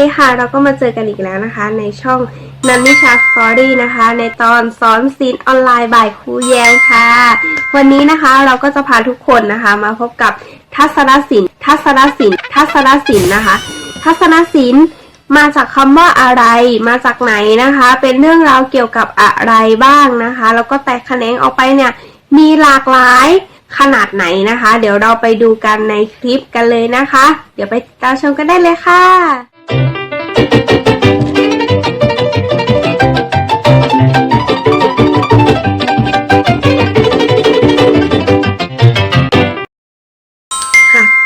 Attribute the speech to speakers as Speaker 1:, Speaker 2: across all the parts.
Speaker 1: ดีค่ะ เราก็มาเจอกันอีกแล้วนะคะ ในช่องนันนิชาสตอรี่นะคะ ในตอนสอนศิลป์ออนไลน์บ่ายครูแยงค่ะ วันนี้นะคะเราก็จะพาทุกคนนะคะ มาพบกับทัศนศิลป์ทัศนศิลป์ทัศนศิลป์นะคะ ทัศนศิลป์มาจากคำว่าอะไร มาจากไหนนะคะ เป็นเรื่องราวเกี่ยวกับอะไรบ้างนะคะ แล้วก็แตกแขนงออกไปเนี่ย มีหลากหลายขนาดไหนนะคะ เดี๋ยวเราไปดูกันในคลิปกันเลยนะคะ เดี๋ยวไปติดตามชมกันได้เลยค่ะ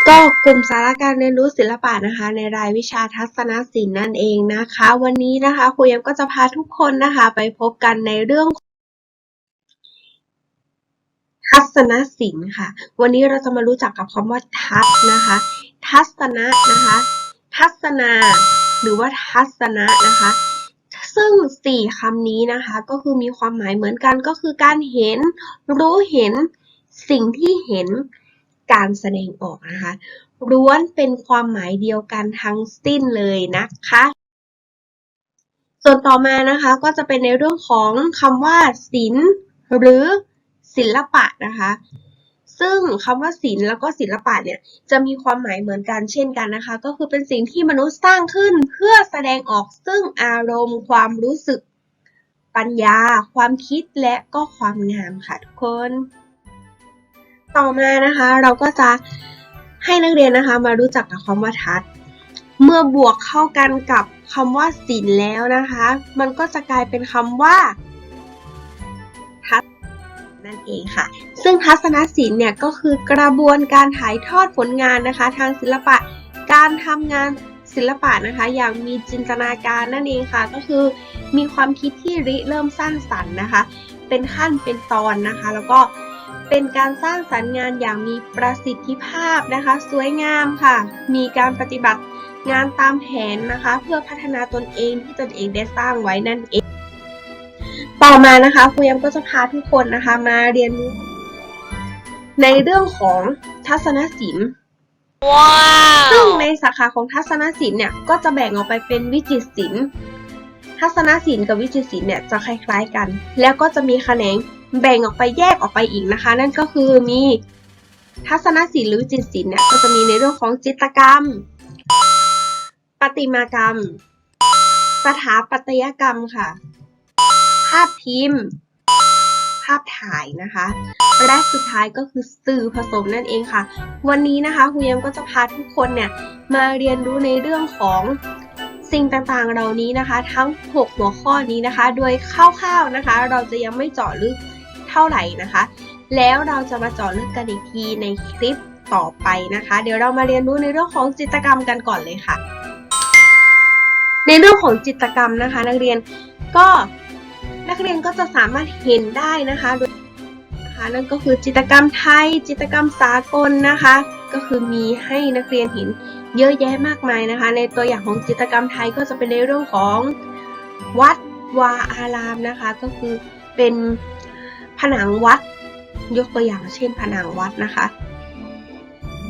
Speaker 1: ก็กลุ่มสาระการเรียนรู้ศิลปะนะคะ ในรายวิชาทัศนศิลป์นั่นเองนะคะ วันนี้นะคะครูยังก็จะพาทุกคนนะคะ ไปพบกันในเรื่องทัศนศิลป์ค่ะ วันนี้เราจะมารู้จักกับคำว่าทัศนะคะ ทัศนะนะคะ ทัศนา หรือว่าทัศนะนะคะ ซึ่งสี่คำนี้นะคะ ก็คือมีความหมายเหมือนกันก็คือการเห็น รู้เห็นสิ่งที่เห็นการแสดงออกนะคะล้วนเป็นความหมายเดียวกันทั้งสิ้นเลยนะคะ ส่วนต่อมานะคะก็จะเป็นในเรื่องของคำว่าศิลป์หรือศิลปะนะคะ ซึ่งคำว่าศิลป์แล้วก็ศิลปะเนี่ยจะมีความหมายเหมือนกันเช่นกันนะคะ ก็คือเป็นสิ่งที่มนุษย์สร้างขึ้นเพื่อแสดงออกซึ่งอารมณ์ ความรู้สึก ปัญญา ความคิดและก็ความงามค่ะทุกคน ต่อมานะคะเราก็จะให้นักเรียนนะคะมารู้จักกับคำว่าทัศน์เมื่อบวกเข้ากันกับคำว่าศิลป์แล้วนะคะ มันก็จะกลายเป็นคำว่า นั่นเองค่ะ ซึ่งทัศนศิลป์เนี่ยก็คือกระบวนการถ่ายทอดผลงานนะคะ ทางศิลปะการทำงานศิลปะนะคะอย่างมีจินตนาการนั่นเองค่ะ ก็คือมีความคิดที่ริเริ่มสร้างสรรค์นะคะ เป็นขั้นเป็นตอนนะคะ แล้วก็เป็นการสร้างสรรค์งานอย่างมีประสิทธิภาพนะคะ สวยงามค่ะ มีการปฏิบัติงานตามแผนนะคะ เพื่อพัฒนาตนเองที่ตนเองได้สร้างไว้นั่นเอง ต่อมานะคะครูยมก็จะพาทุกคนนะคะมาเรียนรู้ในเรื่องของทัศนศิลป์ซึ่งในสาขาของทัศนศิลป์เนี่ยก็จะแบ่งออกไปเป็นวิจิตรศิลป์ ทัศนศิลป์กับวิจิตรศิลป์เนี่ยจะคล้ายๆกัน แล้วก็จะมีแขนงแบ่งออกไปแยกออกไปอีกนะคะ นั่นก็คือมีทัศนศิลป์หรือวิจิตรศิลป์เนี่ยก็จะมีในเรื่องของจิตรกรรม ประติมากรรม สถาปัตยกรรมค่ะภาพพิมพ์ ภาพถ่ายนะคะ และสุดท้ายก็คือสื่อผสมนั่นเองค่ะ วันนี้นะคะครูเยมก็จะพาทุกคนเนี่ยมาเรียนรู้ในเรื่องของสิ่งต่างๆเหล่านี้นะคะ ทั้ง 6 หัวข้อนี้นะคะ โดยคร่าวๆนะคะ เราจะยังไม่เจาะลึกเท่าไหร่นะคะ แล้วเราจะมาเจาะลึกกันอีกทีในคลิปต่อไปนะคะ เดี๋ยวเรามาเรียนรู้ในเรื่องของจิตกรรมกันก่อนเลยค่ะ ในเรื่องของจิตกรรมนะคะ นักเรียนก็ นักเรียนก็จะสามารถเห็นได้นะคะโดยนะคะนั่นก็คือจิตรกรรมไทย จิตรกรรมสากลนะคะ ก็คือมีให้นักเรียนเห็นเยอะแยะมากมายนะคะ ในตัวอย่างของจิตรกรรมไทยก็จะเป็นในเรื่องของวัดวาอารามนะคะ ก็คือเป็นผนังวัด ยกตัวอย่างเช่นผนังวัดนะคะ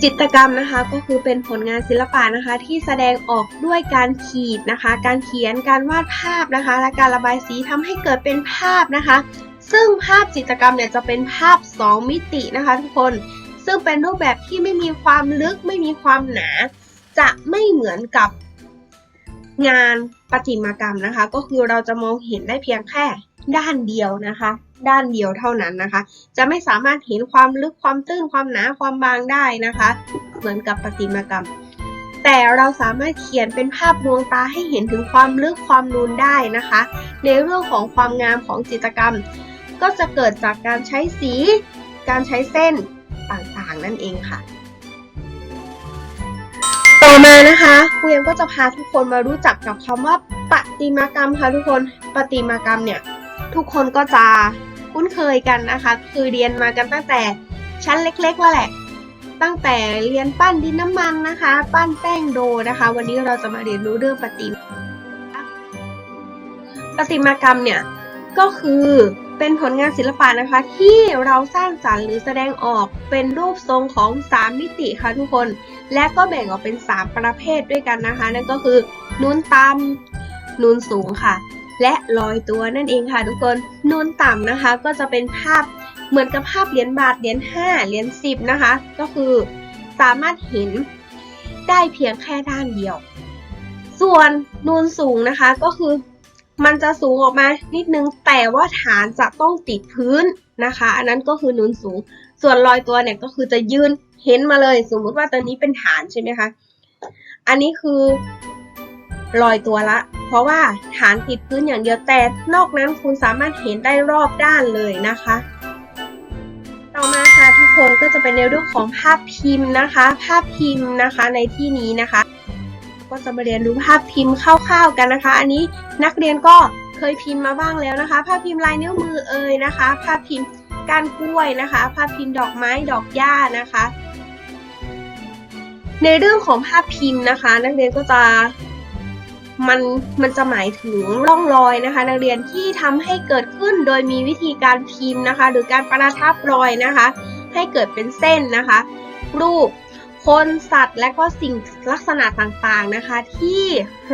Speaker 1: จิตรกรรมนะคะก็คือเป็นผลงานศิลปะนะคะที่แสดงออกด้วยการขีดนะคะ การเขียนการวาดภาพนะคะ และการระบายสีทำให้เกิดเป็นภาพนะคะ ซึ่งภาพจิตรกรรมเนี่ยจะเป็นภาพ 2 มิตินะคะทุกคน ซึ่งเป็นรูปแบบที่ไม่มีความลึกไม่มีความหนา จะไม่เหมือนกับงานประติมากรรมนะคะ ก็คือเราจะมองเห็นได้เพียงแค่ ด้านเดียวนะคะ ด้านเดียวเท่านั้นนะคะ จะไม่สามารถเห็นความลึกความตื้นความหนาความบางได้นะคะ เหมือนกับประติมากรรม แต่เราสามารถเขียนเป็นภาพดวงตาให้เห็นถึงความลึกความนูนได้นะคะ ในเรื่องของความงามของจิตรกรรม ก็จะเกิดจากการใช้สี การใช้เส้นต่างๆนั่นเองค่ะต่อมานะคะครูเอ็มก็จะพาทุกคนมารู้จักกับคำว่าประติมากรรมค่ะทุกคนประติมากรรมเนี่ย ทุกคนก็จะคุ้นเคยกันนะคะ คือเรียนมากันตั้งแต่ชั้นเล็กๆว่าแหละ ตั้งแต่เรียนปั้นดินน้ำมันนะคะ ปั้นแป้งโดนะคะ วันนี้เราจะมาเรียนรู้เรื่องประติมประติมากรรมเนี่ยก็คือเป็นผลงานศิลปะนะคะ ที่เราสร้างสรรค์หรือแสดงออกเป็นรูปทรงของ 3 มิติค่ะทุกคน และก็แบ่งออกเป็น 3 ประเภทด้วยกันนะคะ นั่นก็คือนูนต่ำนูนสูงค่ะ และลอยตัวนั่นเองค่ะทุกคนนูนต่ำนะคะ ก็จะเป็นภาพเหมือนกับภาพเหรียญบาทเหรียญ5เหรียญ10 นะคะ ก็คือสามารถเห็นได้เพียงแค่ด้านเดียว ส่วนนูนสูงนะคะก็คือมันจะสูงออกมานิดนึงแต่ว่าฐานจะต้องติดพื้นนะคะ อันนั้นก็คือนูนสูง ส่วนลอยตัวเนี่ยก็คือจะยืนเห็นมาเลย สมมุติว่าตัวนี้เป็นฐานใช่ไหมคะ อันนี้คือ ลอยตัวละ เพราะว่าฐานติดพื้นอย่างเดียวแต่นอกนั้นคุณสามารถเห็นได้รอบด้านเลยนะคะ ต่อมาค่ะทุกคนก็จะเป็นในเรื่องของภาพพิมพ์นะคะ ภาพพิมพ์นะคะในที่นี้นะคะ ก็จะมาเรียนรู้ภาพพิมพ์คร่าวๆกันนะคะ อันนี้นักเรียนก็เคยพิมพ์มาบ้างแล้วนะคะ ภาพพิมพ์ลายนิ้วมือเอ่ยนะคะ ภาพพิมพ์ก้านกล้วยนะคะ ภาพพิมพ์ดอกไม้ดอกหญ้านะคะ ในเรื่องของภาพพิมพ์นะคะ นักเรียนก็จะ มันมันจะหมายถึงร่องรอยนะคะ นักเรียนที่ทำให้เกิดขึ้นโดยมีวิธีการพิมพ์นะคะ หรือการประทับรอยนะคะ ให้เกิดเป็นเส้นนะคะ รูปคนสัตว์และก็สิ่งลักษณะต่างๆนะคะ ที่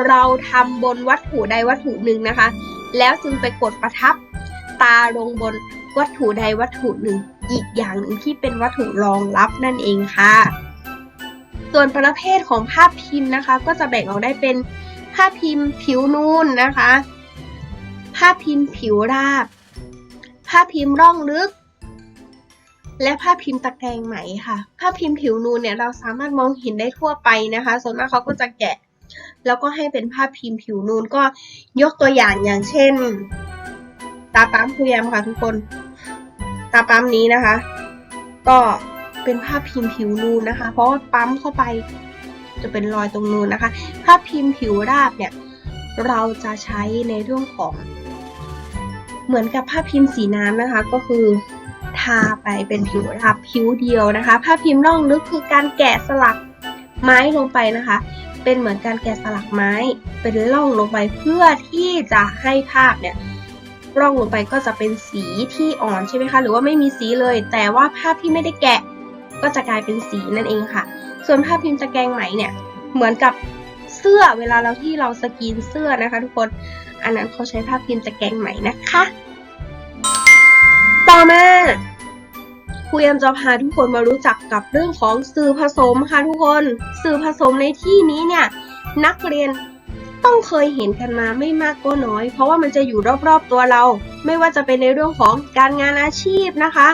Speaker 1: เราทำบนวัตถุใดวัตถุหนึ่งนะคะ แล้วจึงไปกดประทับตาลงบนวัตถุใดวัตถุหนึ่ง อีกอย่างหนึ่งที่เป็นวัตถุรองรับนั่นเองค่ะ ส่วนประเภทของภาพพิมพ์นะคะ ก็จะแบ่งออกได้เป็น ภาพิมพ์ผิวนูนนะคะภาพิมพ์ผิวราบภาพิมพ์ร่องลึก และภาพิมพ์ตะแกรงไหมค่ะภาพิมพ์ผิวนูนเนี่ยเราสามารถมองเห็นได้ทั่วไปนะคะ ส่วนมากเขาก็จะแกะ แล้วก็ให้เป็นภาพิมพ์ผิวนูนก็ยกตัวอย่างอย่างเช่น ตาปั๊มคุยมค่ะทุกคน ตาปั๊มนี้นะคะ ก็เป็นภาพพิมพ์ผิวนูนนะคะ เพราะว่าปั๊มเข้าไป จะเป็นรอยตรงนู้นนะคะภาพพิมพ์ผิวราบเนี่ยเราจะใช้ในเรื่องของ เหมือนกับภาพพิมพ์สีน้ำนะคะ ก็คือทาไปเป็นผิวราบผิวเดียวนะคะภาพพิมพ์ร่องลึกคือการแกะสลักไม้ลงไปนะคะ เป็นเหมือนการแกะสลักไม้เป็นร่องลงไปเพื่อที่จะให้ภาพเนี่ยร่องลงไปก็จะเป็นสีที่อ่อนใช่ไหมคะ หรือว่าไม่มีสีเลย แต่ว่าภาพที่ไม่ได้แกะ ก็จะกลายเป็นสีนั่นเองค่ะ ส่วนภาพพิมพ์ตะแกรงไหมเนี่ยเหมือนกับเสื้อเวลาเราที่เราสกรีนเสื้อนะคะ ทุกคนอันนั้นเขาใช้ภาพพิมพ์ตะแกรงไหมนะคะ ต่อมาครูยมจะพาทุกคนมารู้จักกับเรื่องของสื่อผสมค่ะทุกคนสื่อผสมในที่นี้เนี่ยนักเรียนต้องเคยเห็นกันมาไม่มากก็น้อย เพราะว่ามันจะอยู่รอบๆตัวเรา ไม่ว่าจะเป็นในเรื่องของการงานอาชีพนะคะ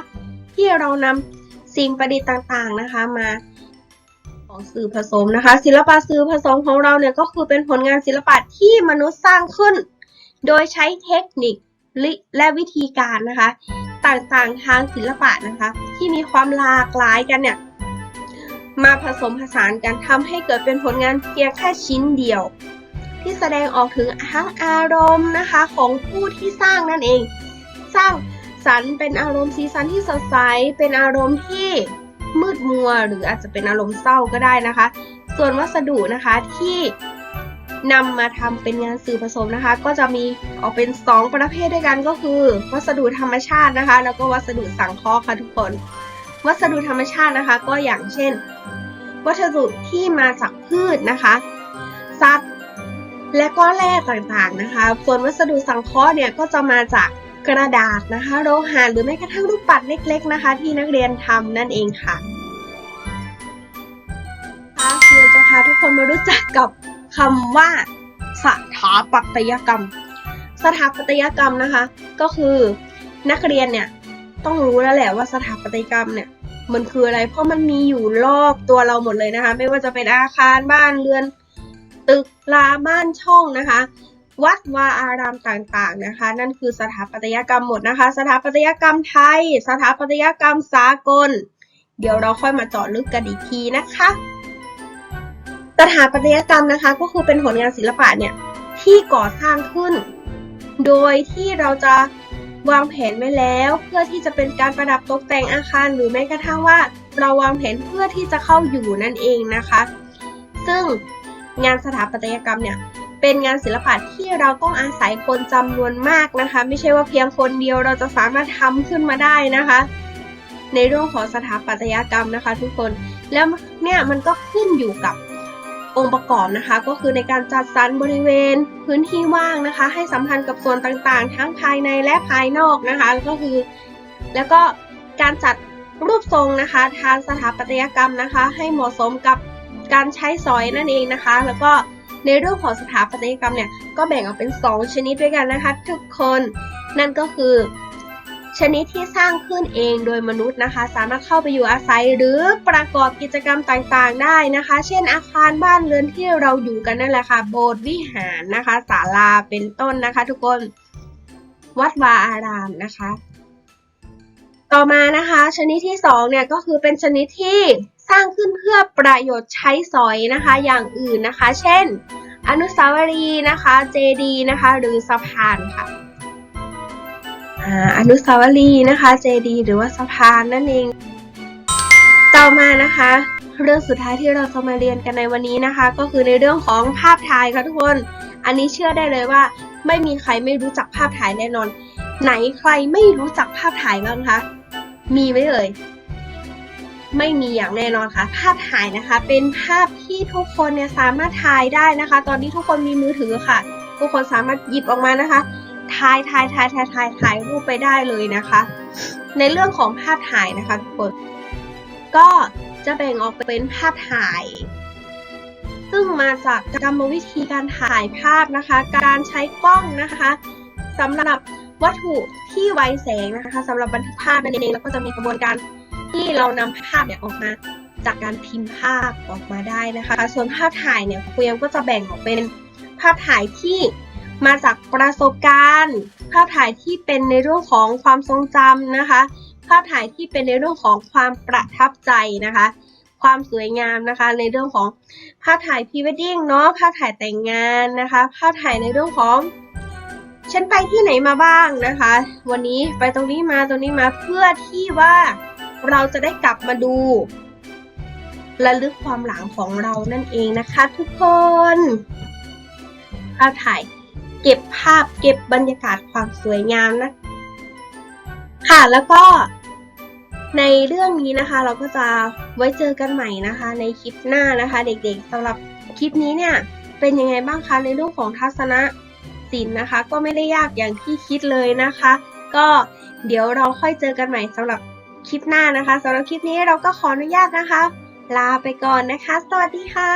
Speaker 1: ที่เรานำ สิ่งประดิษฐ์ต่างๆนะคะมาของสื่อผสมนะคะ ศิลปะสื่อผสมของเราเนี่ยก็คือเป็นผลงานศิลปะที่มนุษย์สร้างขึ้น โดยใช้เทคนิคและวิธีการนะคะ ต่างๆทางศิลปะนะคะ ที่มีความหลากหลายกันเนี่ยมาผสมผสานกันทำให้เกิดเป็นผลงานเพียงแค่ชิ้นเดียว ที่แสดงออกถึงทั้งอารมณ์นะคะของผู้ที่สร้างนั่นเอง สร้าง สรรค์เป็นอารมณ์สีสันที่สดใส เป็นอารมณ์ที่มืดมัว หรืออาจจะเป็นอารมณ์เศร้าก็ได้นะคะ ส่วนวัสดุนะคะที่นำมาทำเป็นงานสื่อผสมนะคะ ก็จะมีออกเป็น 2 ประเภทด้วยกันก็คือ วัสดุธรรมชาตินะคะ แล้วก็วัสดุสังเคราะห์ค่ะทุกคน วัสดุธรรมชาตินะคะ ก็อย่างเช่น วัสดุที่มาจากพืชนะคะสัตว์และก็แร่ต่างๆนะคะ ส่วนวัสดุสังเคราะห์เนี่ยก็จะมาจาก กระดาษนะคะ โลหะหรือแม้กระทั่งรูปปัดเล็ก ๆนะคะ ที่นักเรียนทำนั่นเองค่ะคะเรียนจะพาทุกคนมารู้จักกับคำว่าสถาปัตยกรรม สถาปัตยกรรมนะคะ ก็คือนักเรียนเนี่ยต้องรู้แล้วแหละว่าสถาปัตยกรรมเนี่ยมันคืออะไร เพราะมันมีอยู่รอบตัวเราหมดเลยนะคะ ไม่ว่าจะเป็นอาคารบ้านเรือน ตึกลาบ้านช่องนะคะ วัดวาอารามต่างๆนะคะ นั่นคือสถาปัตยกรรมหมดนะคะ สถาปัตยกรรมไทย สถาปัตยกรรมสากล เดี๋ยวเราค่อยมาเจาะลึกกันอีกทีนะคะ สถาปัตยกรรมนะคะก็คือเป็นผลงานศิลปะเนี่ยที่ก่อสร้างขึ้น โดยที่เราจะวางแผนไว้แล้วเพื่อที่จะเป็นการประดับตกแต่งอาคาร หรือแม้กระทั่งว่าเราวางแผนเพื่อที่จะเข้าอยู่นั่นเองนะคะ ซึ่งงานสถาปัตยกรรมเนี่ย เป็นงานศิลปะที่เราต้องอาศัยคนจำนวนมากนะคะ ไม่ใช่ว่าเพียงคนเดียวเราจะสามารถทำขึ้นมาได้นะคะ ในเรื่องของสถาปัตยกรรมนะคะ ทุกคนแล้วเนี่ยมันก็ขึ้นอยู่กับองค์ประกอบนะคะ ก็คือในการจัดสรรบริเวณพื้นที่ว่างนะคะ ให้สัมพันธ์กับส่วนต่างๆ ทั้งภายในและภายนอกนะคะ ก็คือ แล้วก็การจัดรูปทรงนะคะทางสถาปัตยกรรมนะคะ ให้เหมาะสมกับการใช้สอยนั่นเองนะคะ แล้วก็ ในเรื่องของสถาปัตยกรรมเนี่ยก็แบ่งออกเป็น 2 ชนิดด้วยกันนะคะ ทุกคนนั่นก็คือ ชนิดที่สร้างขึ้นเองโดยมนุษย์นะคะ สามารถเข้าไปอยู่อาศัยหรือประกอบกิจกรรมต่างๆได้นะคะ เช่นอาคารบ้านเรือนที่เราอยู่กันนั่นแหละค่ะ โบสถ์วิหารนะคะศาลาเป็นต้นนะคะ ทุกคนวัดวาอารามนะคะ ต่อมานะคะ ชนิดที่สองเนี่ยก็คือเป็นชนิดที่ สร้างขึ้นเพื่อประโยชน์ใช้สอยนะคะอย่างอื่นนะคะ เช่น อนุสาวรีย์นะคะ เจดีย์นะคะ หรือสะพานค่ะอนุสาวรีย์นะคะ เจดีย์หรือว่าสะพานนั่นเอง ต่อมานะคะ เรื่องสุดท้ายที่เราจะมาเรียนกันในวันนี้นะคะ ก็คือในเรื่องของภาพถ่ายค่ะทุกคน อันนี้เชื่อได้เลยว่า ไม่มีใครไม่รู้จักภาพถ่ายแน่นอน ไหนใครไม่รู้จักภาพถ่ายบ้างคะ มีไหมเอ่ย ไม่มีอย่างแน่นอนค่ะ ภาพถ่ายนะคะ เป็นภาพที่ทุกคนเนี่ยสามารถถ่ายได้นะคะ ตอนนี้ทุกคนมีมือถือค่ะ ทุกคนสามารถหยิบออกมานะคะถ่ายถ่ายถ่ายถ่ายถ่ายถ่ายรูปไปได้เลยนะคะ ในเรื่องของภาพถ่ายนะคะทุกคนก็จะแบ่งออกเป็นภาพถ่าย ซึ่งมาจากกรรมวิธีการถ่ายภาพนะคะ การใช้กล้องนะคะสำหรับวัตถุที่ไวแสงนะคะสำหรับบันทึกภาพนั่นเองแล้วก็จะมีกระบวนการ ที่เรานำภาพเนี่ยออกมาจากการพิมพ์ภาพออกมาได้นะคะ ส่วนภาพถ่ายเนี่ยครูยังก็จะแบ่งออกเป็นภาพถ่ายที่มาจากประสบการณ์ ภาพถ่ายที่เป็นในเรื่องของความทรงจำนะคะ ภาพถ่ายที่เป็นในเรื่องของความประทับใจนะคะ ความสวยงามนะคะ ในเรื่องของภาพถ่ายพรีเวดดิ้งเนาะภาพถ่ายแต่งงานนะคะ ภาพถ่ายในเรื่องของฉันไปที่ไหนมาบ้างนะคะ วันนี้ไปตรงนี้มาตรงนี้มาเพื่อที่ว่า เราจะได้กลับมาดูระลึกความหลังของเรานั่นเองนะคะ ทุกคนภาพถ่ายเก็บภาพเก็บบรรยากาศความสวยงามนะ ค่ะแล้วก็ในเรื่องนี้นะคะ เราก็จะไว้เจอกันใหม่นะคะ ในคลิปหน้านะคะ เด็กๆสำหรับคลิปนี้เนี่ยเป็นยังไงบ้างคะในเรื่องของทัศนะศิลป์นะคะ ก็ไม่ได้ยากอย่างที่คิดเลยนะคะ ก็เดี๋ยวเราค่อยเจอกันใหม่สำหรับ คลิปหน้านะคะสำหรับคลิปนี้เราก็ขออนุญาตนะคะ ลาไปก่อนนะคะ สวัสดีค่ะ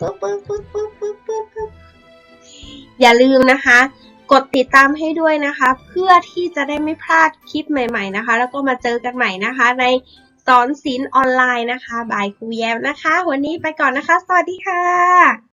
Speaker 1: ปุ๊บปุ๊บปุ๊บปุ๊บปุ๊บปุ๊บปุ๊บอย่าลืมนะคะ กดติดตามให้ด้วยนะคะ เพื่อที่จะได้ไม่พลาดคลิปใหม่ ๆนะคะ แล้วก็มาเจอกันใหม่นะคะ ในสอนศิลป์ออนไลน์นะคะบายครูแย้มนะคะ วันนี้ไปก่อนนะคะ สวัสดีค่ะ